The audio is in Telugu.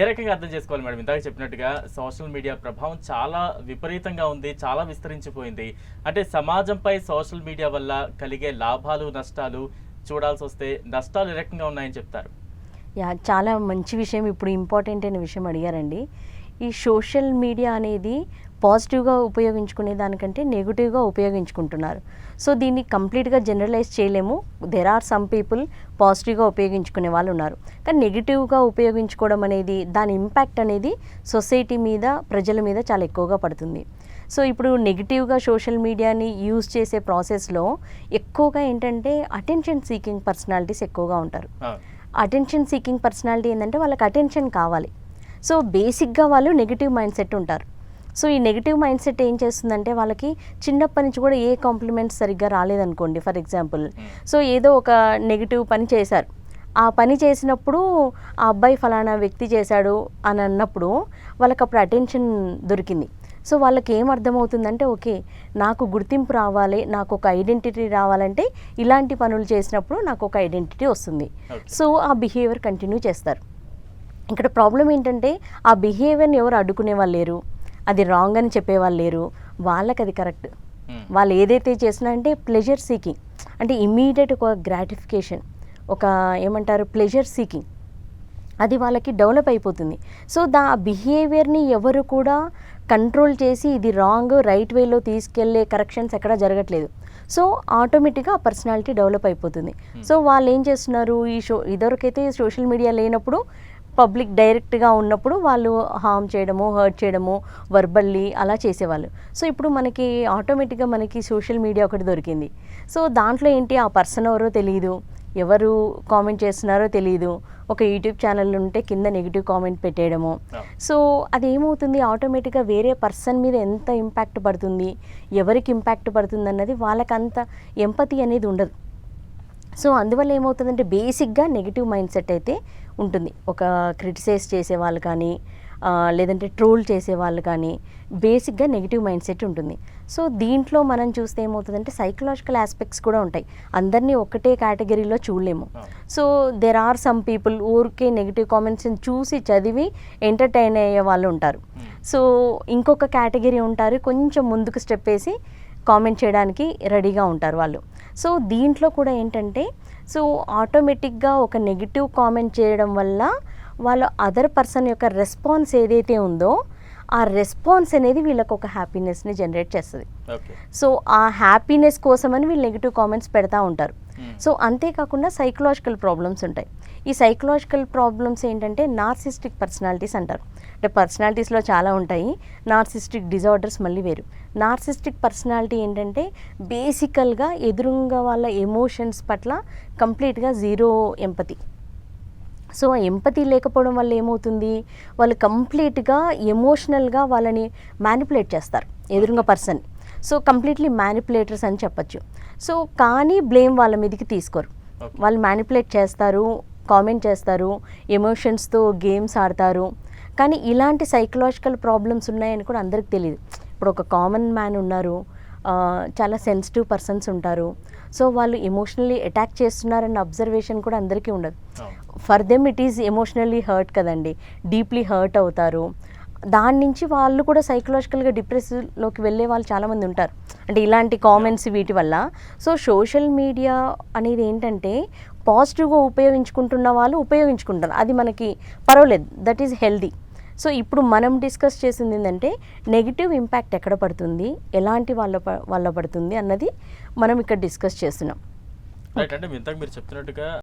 ఏ రకంగా అర్థం చేసుకోవాలి మేడం? ఇందాక చెప్పినట్టుగా సోషల్ మీడియా ప్రభావం చాలా విపరీతంగా ఉంది చాలా విస్తరించిపోయింది. అంటే సమాజంపై సోషల్ మీడియా వల్ల కలిగే లాభాలు నష్టాలు చూడాల్సి వస్తే నష్టాలు ఏ రకంగా ఉన్నాయని చెప్తారు? యా చాలా మంచి విషయం. ఇప్పుడు ఇంపార్టెంట్ అయిన విషయం అడిగారండి. ఈ సోషల్ మీడియా అనేది పాజిటివ్గా ఉపయోగించుకునే దానికంటే నెగిటివ్గా ఉపయోగించుకుంటున్నారు. సో దీన్ని కంప్లీట్గా జనరలైజ్ చేయలేము. దెర్ ఆర్ సమ్ పీపుల్ పాజిటివ్గా ఉపయోగించుకునే వాళ్ళు ఉన్నారు. కానీ నెగిటివ్గా ఉపయోగించుకోవడం అనేది దాని ఇంపాక్ట్ అనేది సొసైటీ మీద ప్రజల మీద చాలా ఎక్కువగా పడుతుంది. సో ఇప్పుడు నెగిటివ్గా సోషల్ మీడియాని యూజ్ చేసే ప్రాసెస్లో ఎక్కువగా ఏంటంటే అటెన్షన్ సీకింగ్ పర్సనాలిటీస్ ఎక్కువగా ఉంటారు. అటెన్షన్ సీకింగ్ పర్సనాలిటీ ఏంటంటే వాళ్ళకి అటెన్షన్ కావాలి. సో బేసిక్గా వాళ్ళు నెగిటివ్ మైండ్ సెట్ ఉంటారు. సో ఈ నెగిటివ్ మైండ్ సెట్ ఏం చేస్తుందంటే వాళ్ళకి చిన్నప్పటి నుంచి కూడా ఏ కాంప్లిమెంట్స్ సరిగ్గా రాలేదనుకోండి ఫర్ ఎగ్జాంపుల్. సో ఏదో ఒక నెగిటివ్ పని చేశారు. ఆ పని చేసినప్పుడు ఆ అబ్బాయి ఫలానా వ్యక్తి చేశాడు అని అన్నప్పుడు వాళ్ళకి అప్పుడు అటెన్షన్ దొరికింది. సో వాళ్ళకి ఏం అర్థమవుతుందంటే ఓకే నాకు గుర్తింపు రావాలి నాకు ఒక ఐడెంటిటీ రావాలంటే ఇలాంటి పనులు చేసినప్పుడు నాకు ఒక ఐడెంటిటీ వస్తుంది. సో ఆ బిహేవియర్ కంటిన్యూ చేస్తారు. ఇక్కడ ప్రాబ్లం ఏంటంటే ఆ బిహేవియర్ని ఎవరు అడ్డుకునే వాళ్ళు లేరు. అది రాంగ్ అని చెప్పేవాళ్ళు లేరు. వాళ్ళకి అది కరెక్ట్ ఉమ్, వాళ్ళు ఏదైతే చేసినా అంటే ప్లెజర్ సీకింగ్ అంటే ఇమీడియట్ ఒక గ్రాటిఫికేషన్ ఒక ఏమంటారు? ప్లెజర్ సీకింగ్ అది వాళ్ళకి డెవలప్ అయిపోతుంది. సో దా బిహేవియర్ని ఎవరు కూడా కంట్రోల్ చేసి ఇది రాంగ్ రైట్ వేలో తీసుకెళ్ళే కరెక్షన్స్ ఎక్కడా జరగట్లేదు. సో ఆటోమేటిక్గా ఆ పర్సనాలిటీ డెవలప్ అయిపోతుంది. సో వాళ్ళు ఏం చేస్తున్నారు? ఈ షో ఇదివరకైతే సోషల్ మీడియా లేనప్పుడు పబ్లిక్ డైరెక్ట్గా ఉన్నప్పుడు వాళ్ళు హామ్ చేయడము హర్ట్ చేయడము వర్బల్లీ అలా చేసేవాళ్ళు. సో ఇప్పుడు మనకి ఆటోమేటిక్గా మనకి సోషల్ మీడియా ఒకటి దొరికింది. సో దాంట్లో ఏంటి? ఆ పర్సన్ ఎవరో తెలియదు ఎవరు కామెంట్ చేస్తున్నారో తెలియదు ఒక యూట్యూబ్ ఛానల్ ఉంటే కింద నెగిటివ్ కామెంట్ పెట్టేయడము. సో అది ఏమవుతుంది ఆటోమేటిక్గా వేరే పర్సన్ మీద ఎంత ఇంపాక్ట్ పడుతుంది? ఎవరికి ఇంపాక్ట్ పడుతుంది అన్నది వాళ్ళకి అంత ఎంపతి అనేది ఉండదు. సో అందువల్ల ఏమవుతుందంటే బేసిక్గా నెగిటివ్ మైండ్ సెట్ అయితే ఉంటుంది. ఒక క్రిటిసైజ్ చేసే వాళ్ళు కానీ లేదంటే ట్రోల్ చేసే వాళ్ళు కానీ బేసిక్గా నెగిటివ్ మైండ్ సెట్ ఉంటుంది. సో దీంట్లో మనం చూస్తే ఏమవుతుందంటే సైకలాజికల్ ఆస్పెక్ట్స్ కూడా ఉంటాయి. అందరినీ ఒకటే కేటగిరీలో చూడలేము. So there are some people ఊరికే నెగిటివ్ కామెంట్స్ని చూసి చదివి ఎంటర్టైన్ అయ్యే వాళ్ళు ఉంటారు. సో ఇంకొక కేటగిరీ ఉంటారు. కొంచెం ముందుకు స్టెప్ వేసి కామెంట్ చేయడానికి రెడీగా ఉంటారు వాళ్ళు. సో దీంట్లో కూడా ఏంటంటే సో ఆటోమేటిక్గా ఒక నెగిటివ్ కామెంట్ చేయడం వల్ల వాళ్ళ అదర్ పర్సన్ యొక్క రెస్పాన్స్ ఏదైతే ఉందో ఆ రెస్పాన్స్ అనేది వీళ్ళకి ఒక హ్యాపీనెస్ని జనరేట్ చేస్తుంది. సో ఆ హ్యాపీనెస్ కోసమని వీళ్ళు నెగిటివ్ కామెంట్స్ పెడతా ఉంటారు. ఉమ్, సో అంతేకాకుండా సైకలాజికల్ ప్రాబ్లమ్స్ ఉంటాయి. ఈ సైకలాజికల్ ప్రాబ్లమ్స్ ఏంటంటే నార్సిస్టిక్ పర్సనాలిటీస్ అంటారు. అంటే పర్సనాలిటీస్లో చాలా ఉంటాయి. నార్సిస్టిక్ డిజార్డర్స్ మళ్ళీ వేరు. నార్సిస్టిక్ పర్సనాలిటీ ఏంటంటే బేసికల్గా ఎదురుగా వాళ్ళ ఎమోషన్స్ పట్ల కంప్లీట్గా జీరో ఎంపతి. సో ఆ ఎంపతి లేకపోవడం వల్ల ఏమవుతుంది? వాళ్ళు కంప్లీట్గా ఎమోషనల్గా వాళ్ళని మ్యానిపులేట్ చేస్తారు. ఎదురుగా పర్సన్. సో కంప్లీట్లీ మ్యానిపులేటర్స్ అని చెప్పచ్చు. సో కానీ బ్లేమ్ వాళ్ళ మీదకి తీసుకోరు. వాళ్ళు మ్యానిపులేట్ చేస్తారు కామెంట్ చేస్తారు ఎమోషన్స్తో గేమ్స్ ఆడతారు. కానీ ఇలాంటి సైకలాజికల్ ప్రాబ్లమ్స్ ఉన్నాయని కూడా అందరికి తెలియదు ఇప్పుడు ఒక కామన్ మ్యాన్ ఉన్నారు. చాలా సెన్సిటివ్ పర్సన్స్ ఉంటారు. సో వాళ్ళు ఎమోషనల్లీ అటాక్ చేస్తున్నారన్న అబ్జర్వేషన్ కూడా అందరికీ ఉండదు. For them it is emotionally hurt కదండి. డీప్లీ హర్ట్ అవుతారు. దాని నుంచి వాళ్ళు కూడా సైకలాజికల్గా డిప్రెస్లోకి వెళ్ళే వాళ్ళు చాలామంది ఉంటారు. అంటే ఇలాంటి కామెంట్స్ వీటి వల్ల. సో సోషల్ మీడియా అనేది ఏంటంటే పాజిటివ్గా ఉపయోగించుకుంటున్న వాళ్ళు ఉపయోగించుకుంటారు. అది మనకి పర్వాలేదు. దట్ ఈజ్ హెల్దీ సో ఇప్పుడు మనం డిస్కస్ చేసింది ఏంటంటే నెగిటివ్ ఇంపాక్ట్ ఎక్కడ పడుతుంది? ఎలాంటి వాళ్ళ ప- వాళ్ళ పడుతుంది అన్నది మనం ఇక్కడ డిస్కస్ చేస్తున్నాం. రైట్ అంటే ఇంతకు మీరు చెప్తున్నట్టుగా